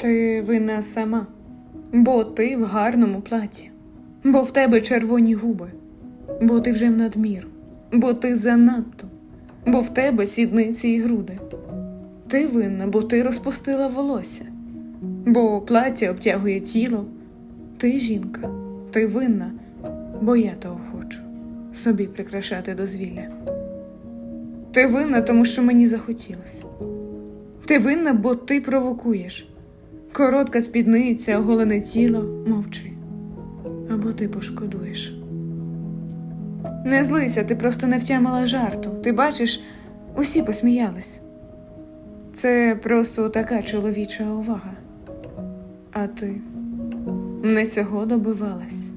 Ти винна сама, бо ти в гарному платі, бо в тебе червоні губи, бо ти вже в надміру, бо ти занадто, бо в тебе сідниці і груди. Ти винна, бо ти розпустила волосся, бо плаття обтягує тіло. Ти жінка, ти винна, бо я того хочу собі прикрашати дозвілля. Ти винна, тому що мені захотілося. Ти винна, бо ти провокуєш. Коротка спідниця, оголене тіло, мовчи. Або ти пошкодуєш. Не злися, ти просто не втямила жарту. Ти бачиш, усі посміялись. Це просто така чоловіча увага. А ти не цього добивалась.